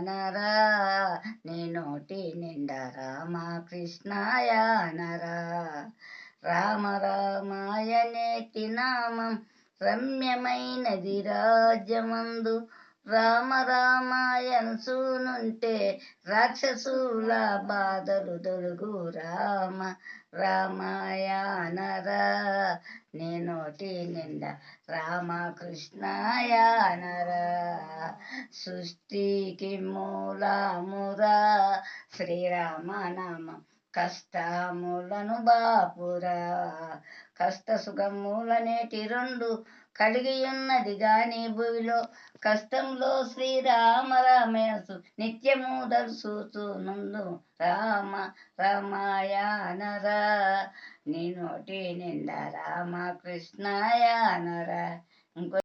నరా నీ నోటి నిండా రామ కృష్ణయానరా రామ రామాయనే నామం రమ్యమైనది రాజ్యమందు. రామ రామాయనసూనుంటే రాక్షసుల బాధలు దొలుగు రామ రామాయనరా నేనోటి నిండా రామకృష్ణాయనరా. సృష్టికి మూలమురా. శ్రీరామనామం కష్టములను బాపురా. కష్ట సుఖములనేటి రెండు కలిగి ఉన్నది గాని భూమిలో కష్టంలో శ్రీరామ రామేసు నిత్యము దర్శుతునందు రామ రామాయణరా. నీ నోటి నిండా రామ కృష్ణాయనరా ఇంకో